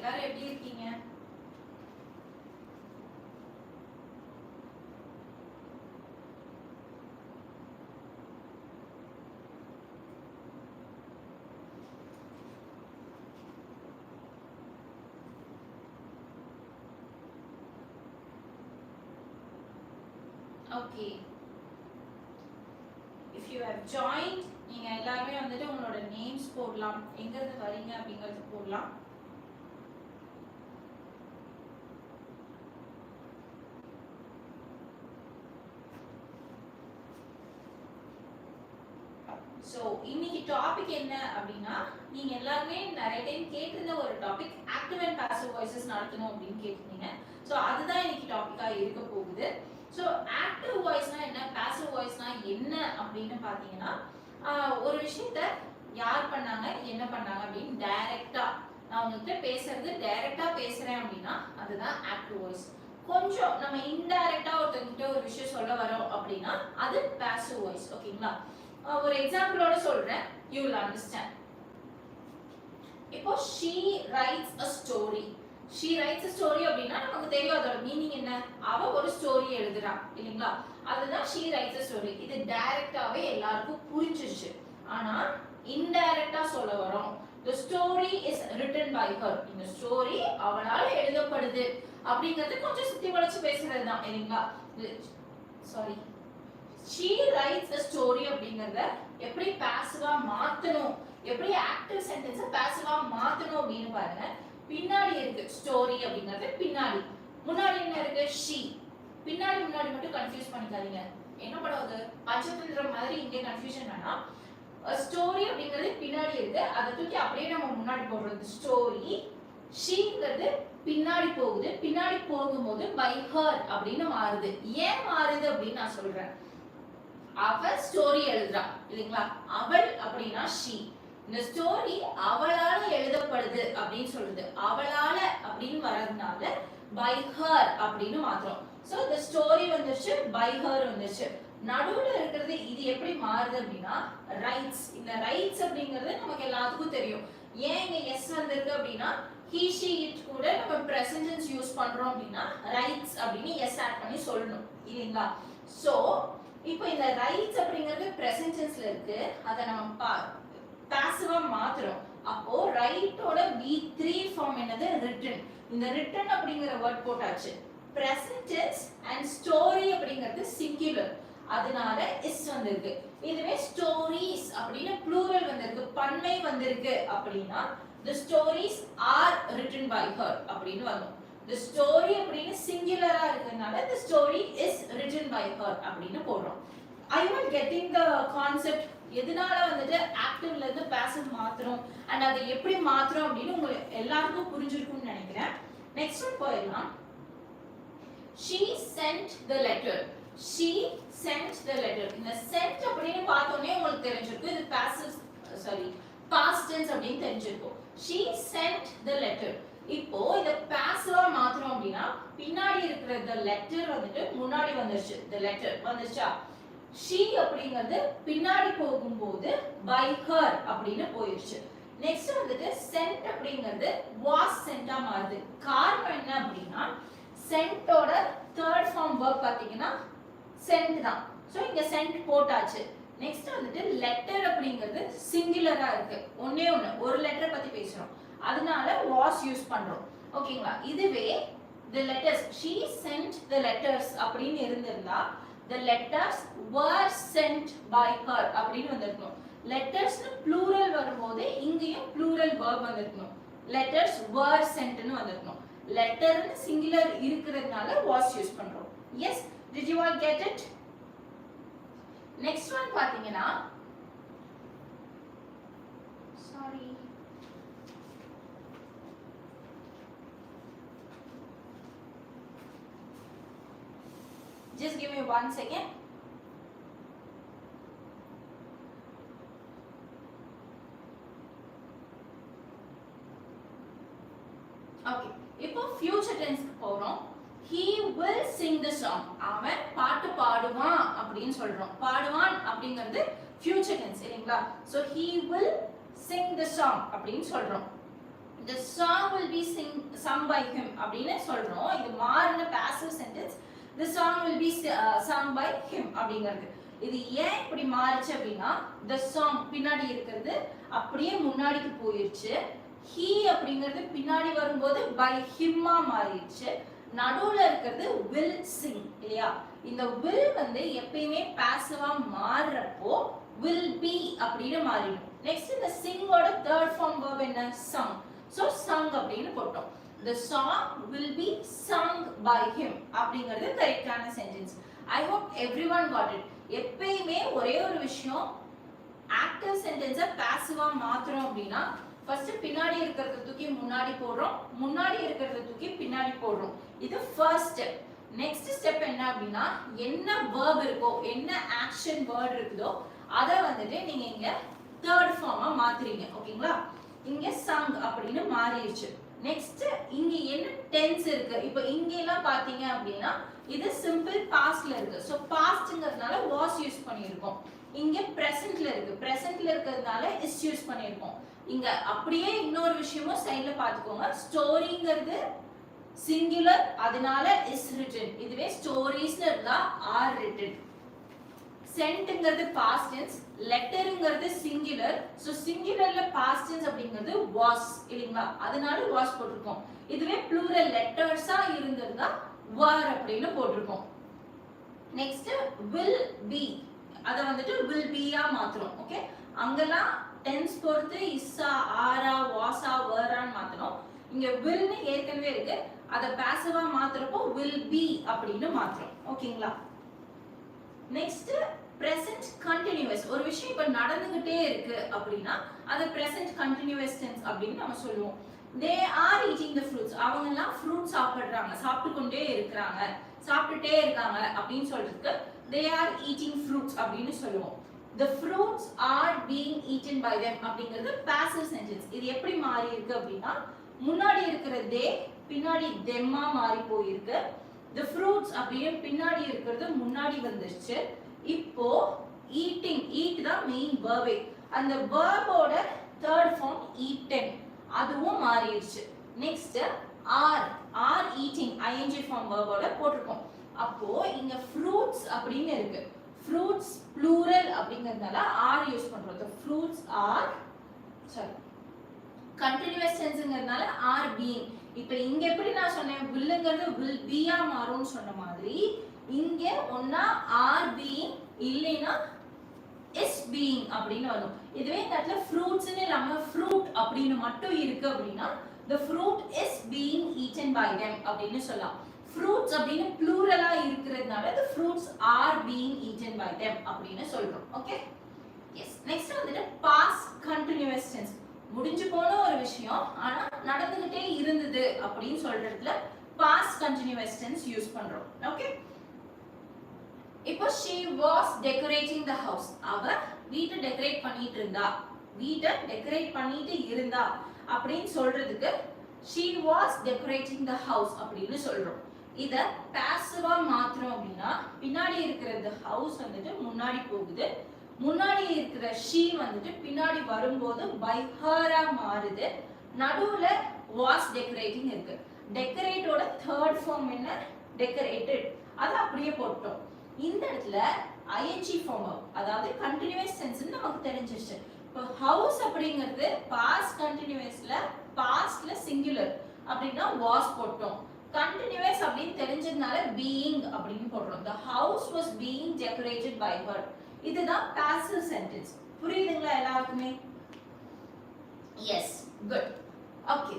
எல்லாரும் எப்படி இருக்கீங்க? Okay if you have joined நீங்க எல்லாருமே வந்துட்டு உங்களோட நேம்ஸ் போடலாம். எங்க இருந்து வரீங்க அப்படிங்கறது போடலாம். ஸோ இன்னைக்கு டாபிக் என்ன அப்படின்னா நீங்க எல்லாருமே நிறைய டைம் கேட்டிருந்த ஒரு topic active and passive voices நடத்தணும் அப்படின்னு கேட்டிருந்தீங்க. ஸோ அதுதான் இன்னைக்கு டாபிக்காக இருக்க போகுது. ஸோ ஆக்டிவ் வாய்ஸ்னா என்ன பாசிவ் வாய்ஸ்னா என்ன அப்படின்னு பார்த்தீங்கன்னா ஒரு விஷயத்த யார் பண்ணாங்க என்ன பண்ணாங்க அப்படின்னு டைரக்டா நான் உங்ககிட்ட பேசுறது டைரக்டா பேசுறேன் அப்படின்னா அதுதான் ஆக்டிவ் வாய்ஸ் கொஞ்சம் நம்ம இன்டைரக்டா ஒருத்தங்கிட்ட ஒரு விஷயம் சொல்ல வரோம் அப்படின்னா அது பாசிவ் வாய்ஸ் ஓகேங்களா ஒரு எக்ஸாம்பிளோட சொல்றேன். யூ வில் அண்டர்ஸ்டாண்ட் இப்போ she writes a story she writes a story அப்படின்னா நமக்கு தெரியும் அதோட மீனிங் என்ன? அவ ஒரு ஸ்டோரி எழுதுறா இல்லைங்களா? அதுதான் ஷீ ரைட்ஸ் அ ஸ்டோரி இது டைரக்டாவே எல்லாருக்கும் புரிஞ்சிருச்சு. ஆனா இன்டைரக்டா சொல்ல வரோம் the story is written by her இந்த ஸ்டோரி அவளால எழுதப்படுது. அப்படிங்கிறது கொஞ்சம் சுத்தி வளைச்சு பேசுறது தான் இல்லைங்களா sorry she writes the story அப்படிங்கறத எப்படி பாசிவா மாத்தணும் எப்படி ஆக்டிவ் சென்டென்ஸ பாசிவா மாத்தணும் அப்படின்னு பாருங்க. பின்னாடி இருக்கு ஸ்டோரி அப்படிங்கிறது பின்னாடி. முன்னாடி என்ன இருக்கு? ஷீ பின்னாடி முன்னாடி மட்டும் கன்ஃபியூஸ் பண்ணிக்காதீங்க. என்ன பண்ணுவது பஞ்சதந்திர மாதிரி இங்க கன்ஃபியூஷன் வேணா ஸ்டோரி அப்படிங்கிறது பின்னாடி இருக்கு. அதை தூக்கி அப்படியே நம்ம முன்னாடி போடுறது. ஸ்டோரி ஷீங்கிறது பின்னாடி போகுது. பின்னாடி போகும்போது பை ஹர் அப்படின்னு மாறுது. ஏன் மாறுது அப்படின்னு நான் சொல்றேன். அவ ஸ்டோரி எழுதுறா இல்லைங்களா? அவள் அப்படின்னா ஷீ இந்த ஸ்டோரி அவளால எழுதப்படுது அப்படின்னு சொல்றது. அவளால அப்படின்னு வர்றதுனால பை ஹர் அப்படின்னு மாத்திரம் ஸோ இந்த ஸ்டோரி வந்துருச்சு பை ஹர் வந்துருச்சு. நடுவில் இருக்கிறது இது எப்படி மாறுது அப்படின்னா ரைட்ஸ் இந்த ரைட்ஸ் அப்படிங்கிறது நமக்கு எல்லாத்துக்கும் தெரியும். ஏன் இங்க எஸ் வந்திருக்கு அப்படின்னா ஹீ she இட் கூட நம்ம ப்ரெசன்டென்ஸ் யூஸ் பண்றோம் அப்படின்னா ரைட்ஸ் அப்படின்னு எஸ் ஆட் பண்ணி சொல்லணும் இல்லைங்களா? ஸோ இப்போ இந்த ரைட்ஸ் அப்படிங்கிறது present இருக்கு. அதை நம்ம பா பாசிவா மாத்துறோம். அப்போ ரைட்டோட வி த்ரீ ஃபார்ம் என்னது? ரிட்டன் இந்த ரிட்டன் அப்படிங்கிற வேர்ட் போட்டாச்சு. present அண்ட் ஸ்டோரி அப்படிங்கிறது சிங்குலர் அதனால இஸ் வந்திருக்கு. இதுவே ஸ்டோரிஸ் அப்படின்னு ப்ளூரல் வந்திருக்கு. பன்மை வந்திருக்கு அப்படின்னா the stories are written by her அப்படின்னு வரும். தி ஸ்டோரி அப்படின்னு சிங்குலரா இருக்கிறதுனால the story is written by her அப்படின்னு போடுறோம். I want getting the concept எதனால வந்துட்டு ஆக்டிவ்ல இருந்து பேசிவ் மாத்துறோம்? அண்ட் அதை எப்படி மாத்துறோம் அப்படின்னு உங்களுக்கு எல்லாருக்கும் புரிஞ்சிருக்கும்னு நினைக்கிறேன். நெக்ஸ்ட் ஒன் போயிடலாம். She sent the letter she sent the letter இந்த சென்ட் அப்படின்னு பார்த்தோன்னே உங்களுக்கு தெரிஞ்சிருக்கும். இது passive சாரி past அப்படின்னு தெரிஞ்சிருக்கும். ஷீ சென்ட் த லெட்டர் இப்போ இத பாசிவா மாத்துறோம் அப்படின்னா பின்னாடி இருக்கிற இந்த லெட்டர் வந்துட்டு முன்னாடி வந்துருச்சு. இந்த லெட்டர் வந்துருச்சா? ஷீ அப்படிங்கிறது பின்னாடி போகும்போது பை ஹர் அப்படின்னு போயிருச்சு. நெக்ஸ்ட் வந்துட்டு சென்ட் அப்படிங்கிறது வாஸ் சென்டா மாறுது. காரணம் என்ன அப்படின்னா சென்ட்டோட தேர்ட் ஃபார்ம் verb பார்த்தீங்கன்னா சென்ட் தான். ஸோ இங்க சென்ட் போட்டாச்சு. நெக்ஸ்ட் வந்துட்டு லெட்டர் அப்படிங்கிறது சிங்குலரா இருக்கு. ஒன்னே ஒன்று ஒரு லெட்டரை பத்தி பேசுறோம். அதனால வாஸ் யூஸ் பண்றோம். ஓகேங்களா இதுவே the letters she sent the letters அப்படின்னு இருந்திருந்தா the letters were sent by her அப்படின்னு வந்திருக்கணும் லெட்டர்ஸ்னு ப்ளூரல் வரும்போது இங்கேயும் ப்ளூரல் வேர்ப் வந்திருக்கணும். லெட்டர்ஸ் வர் சென்ட்னு வந்திருக்கணும். லெட்டர்னு சிங்குலர் இருக்கிறதுனால வாஸ் யூஸ் பண்றோம். Yes did you all get it next one பாத்தீங்கன்னா sorry just give me one second okay இப்போ ஃபியூச்சர் டென்ஸ்க்கு போறோம் he will sing the song அவன் பாட்டு பாடுவான் அப்படின்னு சொல்றோம் பாடுவான் அப்படிங்கிறது ஃபியூச்சர் டென்ஸ் இல்லைங்களா so he will sing the song அப்படின்னு சொல்றோம் the song will be sing sung by him அப்படின்னு சொல்றோம் இது மாறின passive sentence the song will be sung by him அப்படிங்கிறது. இது ஏன் இப்படி மாறுச்சு அப்படின்னா த சாங் பின்னாடி இருக்கிறது அப்படியே முன்னாடிக்கு போயிருச்சு. ஹீ அப்படிங்கிறது பின்னாடி வரும்போது பை ஹிம்மா மாறிடுச்சு. நடுவுல இருக்கிறது வில் சிங் இல்லையா? இந்த வில் வந்து எப்பயுமே பாசிவா மாறுறப்போ வில் பி அப்படின்னு மாறிடும். நெக்ஸ்ட் இந்த சிங்கோட தேர்ட் ஃபார்ம் verb என்ன? சங் ஸோ சங் அப்படின்னு போட்டோம். The song will be sung by him அப்படிங்கிறது கரெக்டான sentence I hope everyone got it எப்பயுமே ஒரே ஒரு விஷயம் ஆக்டிவ் சென்டென்ஸை பேசிவாக மாத்துறோம் அப்படின்னா ஃபர்ஸ்ட் பின்னாடி இருக்கிறத தூக்கி முன்னாடி போடுறோம் முன்னாடி இருக்கிறத தூக்கி பின்னாடி போடுறோம். இது ஃபர்ஸ்ட் ஸ்டெப் நெக்ஸ்ட் ஸ்டெப் என்ன அப்படின்னா என்ன வேர்ப் இருக்கோ என்ன ஆக்ஷன் வேர்ட் இருக்குதோ அதை வந்துட்டு நீங்கள் இங்கே தேர்ட் ஃபார்மாக மாத்துறீங்க. ஓகேங்களா? இங்கே சங் அப்படின்னு மாறிடுச்சு. நெக்ஸ்ட் இங்க என்ன டென்ஸ் இருக்கு? இப்போ இங்க எல்லாம் பாத்தீங்க அப்படின்னா இது சிம்பிள் பாஸ்ட்ல இருக்கு. ஸோ பாஸ்ட்ங்கிறதுனால வாஸ் யூஸ் பண்ணியிருக்கோம். இங்க பிரசன்ட்ல இருக்கு. பிரசன்ட்ல இருக்கிறதுனால இஸ் யூஸ் பண்ணியிருக்கோம். இங்க அப்படியே இன்னொரு விஷயமும் சைட்ல பாத்துக்கோங்க ஸ்டோரிங்கிறது சிங்குலர் அதனால இஸ் ரிட்டன் இதுவே ஸ்டோரிஸ்னு இருந்தா ஆர் ரிட்டன் சென்ட்ங்கிறது பாஸ்ட் டென்ஸ் லெட்டருங்கிறது சிங்குலர் ஸோ சிங்குலர்ல பாஸ்ட் டென்ஸ் அப்படிங்கிறது வாஸ் இல்லைங்களா? அதனால வாஸ் போட்டிருக்கோம். இதுவே ப்ளூரல் லெட்டர்ஸா இருந்திருந்தா வார் அப்படின்னு போட்டிருக்கோம். நெக்ஸ்ட் வில் பி அதை வந்துட்டு வில் பியா மாத்துறோம் ஓகே அங்கெல்லாம் டென்ஸ் பொறுத்து இஸ்ஸா ஆரா வாசா வேரான்னு மாத்தணும் இங்க வில்னு ஏற்கனவே இருக்கு. அதை பாசிவா மாத்துறப்போ வில் பி அப்படின்னு மாத்துறோம் ஓகேங்களா? நெக்ஸ்ட் present கண்டினியூஸ் ஒரு விஷயம் இப்போ நடந்துகிட்டே இருக்கு அப்படின்னா அது present கண்டினியூஸ் டென்ஸ் அப்படின்னு நம்ம சொல்லுவோம். They are eating the fruits அவங்க எல்லாம் ஃப்ரூட் சாப்பிடுறாங்க சாப்பிட்டு கொண்டே இருக்கிறாங்க சாப்பிட்டுட்டே இருக்காங்க அப்படின்னு சொல்றதுக்கு தே ஆர் ஈட்டிங் ஃப்ரூட்ஸ் அப்படின்னு சொல்லுவோம். The fruits are being eaten by them அப்படிங்கிறது passive சென்டென்ஸ் இது எப்படி மாறி இருக்கு அப்படின்னா முன்னாடி இருக்கிற தே பின்னாடி தெம்மா மாறி போயிருக்கு. த ஃப்ரூட்ஸ் அப்படின்னு பின்னாடி இருக்கிறது முன்னாடி வந்துருச்சு. இப்போ ஈட்டிங் ஈட் தான் மெயின் வேர்பே அந்த வேர்போட தேர்ட் ஃபார்ம் ஈட்டன் அதுவும் மாறிடுச்சு. Next are are eating ING form வேர்போட போட்டிருக்கோம். அப்போ இங்க ஃப்ரூட்ஸ் அப்படின்னு இருக்கு. ஃப்ரூட்ஸ் ப்ளூரல் அப்படிங்கறதுனால ஆர் யூஸ் பண்றோம். ஃப்ரூட்ஸ் ஆர் சாரி கண்டினியூஸ் டென்ஸ்ங்கிறதுனால ஆர் பீயிங் இப்போ இங்க எப்படி நான் சொன்னேன்? வில்லுங்கிறது வில் பியா மாறும்னு சொன்ன மாதிரி இங்கே ஒன்னா ஆர் பீயிங் இல்லைன்னா இஸ் பீயிங் அப்படின்னு வரும். இதுவே இந்த இடத்துல ஃப்ரூட்ஸ்னு இல்லாம ஃப்ரூட் அப்படின்னு மட்டும் இருக்கு அப்படின்னா the fruit is being eaten by them அப்படின்னு சொல்லலாம். ஃப்ரூட்ஸ் அப்படின்னு ப்ளூரலா இருக்கிறதுனால the fruits are being eaten by them அப்படின்னு சொல்றோம். ஓகே எஸ் நெக்ஸ்ட் வந்துட்டு பாஸ் கண்டினியூஸ் டென்ஸ் முடிஞ்சு போன ஒரு விஷயம் ஆனா நடந்துகிட்டே இருந்தது அப்படின்னு சொல்றதுல பாஸ் கண்டினியூஸ் டென்ஸ் யூஸ் பண்றோம். ஓகே இப்போ she was decorating the house. அவ வீட்டை டெக்கரேட் பண்ணிட்டு இருந்தா. வீட்டை டெக்கரேட் பண்ணிட்டு இருந்தா. அப்படின்னு சொல்றதுக்கு she was decorating the house அப்படின்னு சொல்றோம். இத பாசிவா மாத்திரம் அப்படின்னா பின்னாடி இருக்கிற the house வந்துட்டு முன்னாடி போகுது. முன்னாடி இருக்கிற she வந்துட்டு பின்னாடி வரும்போது by her மாறுது. நடுவுல was decorating இருக்கு. டெக்கரேட்டோட தேர்ட் ஃபார்ம் என்ன? டெக்கரேட்டட் அது அப்படியே போட்டோம். இந்த இடத்துல ஐஎன்ஜி ஃபார்ம் அதாவது கண்டினியூஸ் சென்ஸ் நமக்கு தெரிஞ்சிருச்சு. இப்போ ஹவுஸ் அப்படிங்கிறது பாஸ்ட் கண்டினியூஸ்ல பாஸ்ட்ல சிங்குலர் அப்படின்னா வாஸ் போட்டோம். கண்டினியூஸ் அப்படின்னு தெரிஞ்சதுனால பீயிங் அப்படின்னு போடுறோம். The house was being decorated by her இதுதான் பாசிவ் சென்டென்ஸ் புரியுதுங்களா எல்லாருக்குமே? எஸ் குட் ஓகே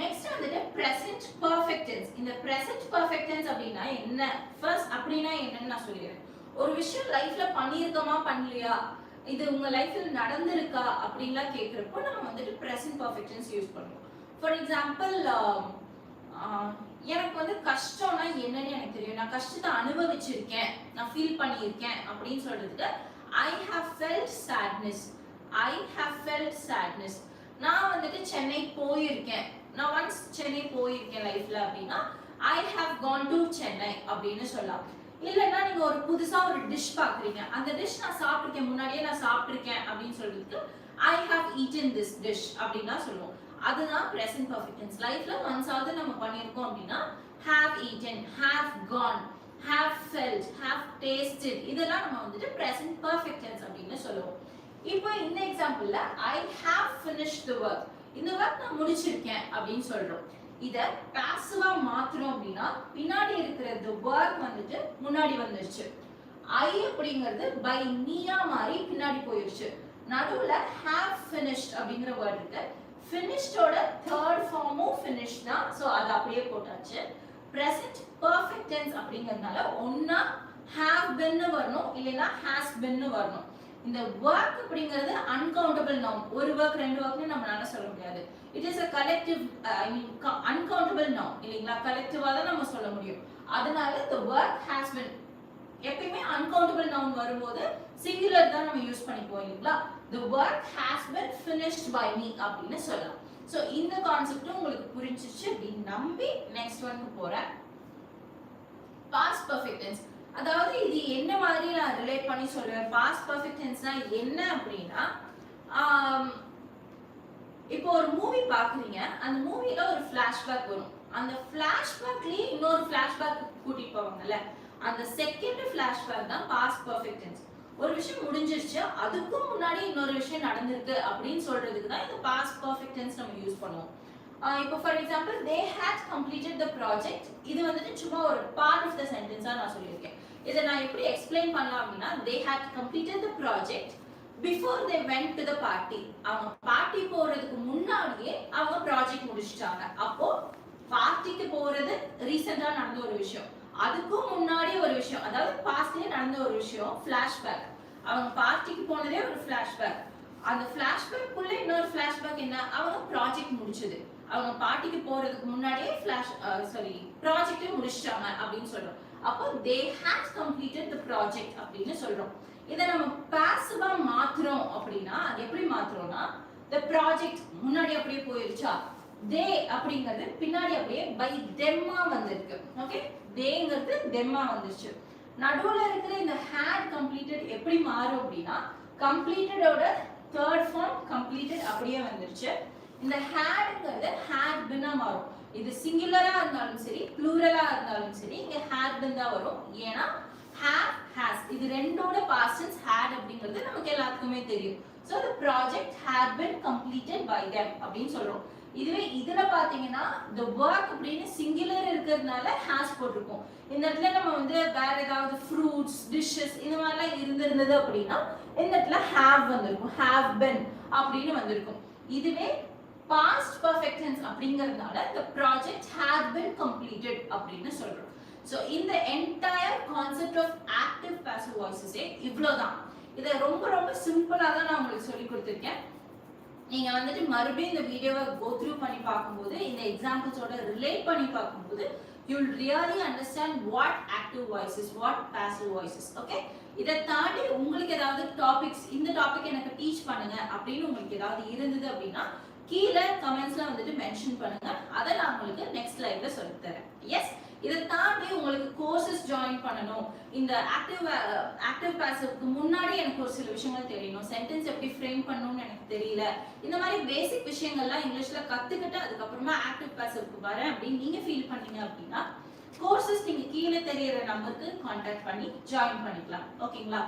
நெக்ஸ்ட் வந்துட்டு present perfect tense இந்த present perfect அப்படின்னா என்ன? ஃபர்ஸ்ட் அப்படின்னா என்னன்னு நான் சொல்லிடுறேன். ஒரு விஷயம் லைஃப்ல பண்ணியிருக்கோமா பண்ணலையா? இது உங்க லைஃப்ல நடந்திருக்கா? அப்படின்லாம் கேட்குறப்போ நம்ம வந்துட்டு ப்ரெசன்ட் பர்ஃபெக்ட் டென்ஸ் யூஸ் பண்ணுவோம். ஃபார் um, எக்ஸாம்பிள் எனக்கு வந்து கஷ்டம்னா என்னன்னு எனக்கு தெரியும். நான் கஷ்டத்தை அனுபவிச்சிருக்கேன். நான் ஃபீல் பண்ணியிருக்கேன் அப்படின்னு சொல்றதுக்கு I have felt sadness I have felt sadness நான் வந்துட்டு சென்னை போயிருக்கேன். நான் ஒன்ஸ் சென்னை போயிருக்கேன் லைஃப்ல அப்படின்னா I have gone to Chennai அப்படின்னு சொல்லலாம். இல்லைன்னா நீங்க ஒரு புதுசா ஒரு டிஷ் பாக்குறீங்க அந்த டிஷ் நான் சாப்பிட்டிருக்கேன். முன்னாடியே நான் சாப்பிட்டிருக்கேன் அப்படின்னு சொல்றதுக்கு I have eaten this dish அப்படின்னா சொல்லுவோம். அதுதான் present பர்ஃபெக்டன்ஸ் லைஃப்ல ஒன்ஸ் ஆகுது நம்ம பண்ணியிருக்கோம் அப்படின்னா have eaten have gone have felt have tasted இதெல்லாம் நம்ம வந்துட்டு present பர்ஃபெக்டன்ஸ் அப்படின்னு சொல்லுவோம். இப்போ இந்த எக்ஸாம்பிள்ல I have finish the work இந்த ஒர்க் நான் முடிச்சிருக்கேன் அப்படின்னு சொல்றோம். இதை பாசிவா மாத்துறோம் அப்படின்னா பின்னாடி இருக்கிற the work வந்துட்டு முன்னாடி வந்துருச்சு. ஐ அப்படிங்கிறது பை நீயா மாறி பின்னாடி போயிருச்சு. நடுவுல ஹேவ் ஃபினிஷ்ட் அப்படிங்கிற வேர்ட் இருக்கு. ஃபினிஷ்டோட தேர்ட் ஃபார்மும் ஃபினிஷ் தான். ஸோ அது அப்படியே போட்டாச்சு. ப்ரெசன்ட் பர்ஃபெக்ட் டென்ஸ் அப்படிங்கிறதுனால ஒன்னா ஹேவ் been வரணும் இல்லைன்னா ஹேஸ் பென்னு வரணும். இந்த ஒர்க் அப்படிங்கிறது அன்கவுண்டபிள் நாம் ஒரு ஒர்க் ரெண்டு ஒர்க்னு நம்மளால சொல்ல முடியாது. It is a collective I mean uncountable noun இல்லைங்களா? கலெக்டிவாக தான் நம்ம சொல்ல முடியும். அதனால இந்த ஒர்க் ஹேஸ் பின் எப்பயுமே அன்கவுண்டபிள் நவுன் வரும்போது சிங்குலர் தான் நம்ம யூஸ் பண்ணிப்போம் இல்லைங்களா? The work has been finished by me அப்படின்னு சொல்லலாம். ஸோ இந்த கான்செப்டும் உங்களுக்கு புரிஞ்சிச்சு அப்படின்னு நம்பி நெக்ஸ்ட் ஒன்க்கு போறேன். பாஸ்ட் பர்ஃபெக்ட் டென்ஸ் அதாவது இது என்ன மாதிரி நான் ரிலேட் பண்ணி சொல்றேன்? பாஸ்ட் பர்ஃபெக்ட் டென்ஸ்னா என்ன அப்படின்னா இப்போ ஒரு மூவி பாக்குறீங்க அந்த மூவில ஒரு ஃபிளாஷ்பேக் வரும். அந்த ஃபிளாஷ்பேக்லயே இன்னொரு ஃபிளாஷ்பேக் கூட்டிட்டு போவாங்கல்ல? அந்த செகண்ட் ஃபிளாஷ்பேக் தான் பாஸ்ட் பர்ஃபெக்ட் டென்ஸ் ஒரு விஷயம் முடிஞ்சிருச்சு அதுக்கும் முன்னாடி இன்னொரு விஷயம் நடந்திருக்கு அப்படின்னு சொல்றதுக்கு தான் இந்த பாஸ்ட் பர்ஃபெக்ட் டென்ஸ் நம்ம யூஸ் பண்ணுவோம். இப்போ for example they had completed the project இது வந்துட்டு சும்மா ஒரு பார்ட் ஆஃப் த சென்டென்ஸாக நான் சொல்லியிருக்கேன். இதை நான் எப்படி எக்ஸ்பிளைன் பண்ணலாம் அப்படின்னா they had completed the project before they went to the party அவங்க பார்ட்டி போகிறதுக்கு முன்னாடியே அவங்க ப்ராஜெக்ட் முடிச்சிட்டாங்க. அப்போ பார்ட்டிக்கு போகிறது ரீசெண்டாக நடந்த ஒரு விஷயம். அதுக்கும் முன்னாடி ஒரு விஷயம். அதாவது பாஸ்ட்லேயே நடந்த ஒரு விஷயம் ஃப்ளாஷ்பேக் அவங்க பார்ட்டிக்கு போனதே ஒரு ஃப்ளாஷ்பேக் அந்த ஃபிளாஷ்பேக்குள்ள இன்னொரு ஃப்ளாஷ்பேக் என்ன? அவங்க ப்ராஜெக்ட் முடிச்சது. அவங்க பாட்டிக்கு போறதுக்கு முன்னாடியே ஃபிளாஷ் சாரி ப்ராஜெக்டே முடிச்சிட்டாங்க அப்படின்னு சொல்றோம். அப்போ they have completed the project அப்படின்னு சொல்றோம். இதை நம்ம பாசிவா மாத்துறோம் அப்படின்னா அது எப்படி மாத்துறோம்னா த ப்ராஜெக்ட் முன்னாடி அப்படியே போயிருச்சா? தே அப்படிங்கிறது பின்னாடி அப்படியே பை தெம்மா வந்திருக்கு. ஓகே தேங்கிறது தெம்மா வந்துருச்சு. நடுவில் இருக்கிற இந்த ஹேட் கம்ப்ளீட்டட் எப்படி மாறும் அப்படின்னா கம்ப்ளீட்டடோட தேர்ட் ஃபார்ம் கம்ப்ளீட்டட் அப்படியே வந்துருச்சு. இந்த ஹேட்ங்கிறது ஹேட் பின்னா மாறும். இது சிங்குலரா இருந்தாலும் சரி ப்ளூரலா இருந்தாலும் சரி இங்க ஹேட் பின் தான் வரும். ஏன்னா ஹேட் ஹேஸ் இது ரெண்டோட பாஸ்டன்ஸ் ஹேட் அப்படிங்கிறது நமக்கு எல்லாத்துக்குமே தெரியும். So the project had been completed by them அப்படின்னு சொல்றோம். இதுவே இதுல பாத்தீங்கன்னா த ஒர்க் அப்படின்னு சிங்குலர் இருக்கிறதுனால ஹேஸ் போட்டிருக்கோம். இந்த இடத்துல நம்ம வந்து வேற ஏதாவது ஃப்ரூட்ஸ் டிஷ்ஷஸ் இந்த மாதிரிலாம் இருந்திருந்தது அப்படின்னா இந்த இடத்துல ஹேவ் வந்திருக்கும். ஹேவ் பென் அப்படின்னு வந்திருக்கும். இதுவே பாஸ்ட் பர்ஃபெக்டன்ஸ் tense அப்படிங்கிறதுனால இந்த ப்ராஜெக்ட் had பின் கம்ப்ளீட்டட் அப்படின்னு சொல்றோம். ஸோ இந்த entire concept of active passive வாய்ஸஸே இவ்வளோதான் இதை ரொம்ப ரொம்ப சிம்பிளாக தான் நான் உங்களுக்கு சொல்லி கொடுத்துருக்கேன். நீங்கள் வந்துட்டு மறுபடியும் இந்த வீடியோவை கோ த்ரூ பண்ணி பார்க்கும்போது இந்த எக்ஸாம்பிள்ஸோட ரிலேட் பண்ணி பார்க்கும்போது you will really understand what active voices what passive voices okay இதை தாண்டி உங்களுக்கு ஏதாவது டாபிக்ஸ் இந்த டாபிக் எனக்கு டீச் பண்ணுங்க அப்படின்னு உங்களுக்கு ஏதாவது இருந்தது அப்படின்னா கீழே கமெண்ட்ஸ்ல வந்துட்டு மென்ஷன் பண்ணுங்க. அதை நான் உங்களுக்கு நெக்ஸ்ட் லைவ்ல சொல்லித் தரேன் எஸ் இதை தாண்டி உங்களுக்கு கோர்சஸ் ஜாயின் பண்ணணும். இந்த ஆக்டிவ் ஆக்டிவ் பாசிவ்க்கு முன்னாடி எனக்கு ஒரு சில விஷயங்கள் தெரியணும். சென்டென்ஸ் எப்படி ஃப்ரேம் பண்ணணும்னு எனக்கு தெரியல. இந்த மாதிரி பேசிக் விஷயங்கள்லாம் இங்கிலீஷ்ல கத்துக்கிட்டு அதுக்கப்புறமா ஆக்டிவ் பாசிவ்க்கு வரேன் அப்படின்னு நீங்க ஃபீல் பண்ணீங்க அப்படின்னா கோர்சஸ் நீங்க கீழே தெரியற நம்பருக்கு காண்டாக்ட் பண்ணி ஜாயின் பண்ணிக்கலாம். ஓகேங்களா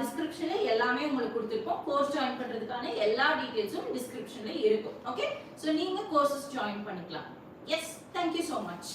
டிஸ்கிரிப்ஷன்ல எல்லாமே உங்களுக்கு கொடுத்துருக்கோம். கோர்ஸ் ஜாயின் பண்றதுக்கான எல்லா டீடைல்ஸும் டிஸ்கிரிப்ஷன்ல இருக்கும். ஓகே ஸோ நீங்க கோர்சஸ் ஜாயின் பண்ணிக்கலாம். Yes thank you so much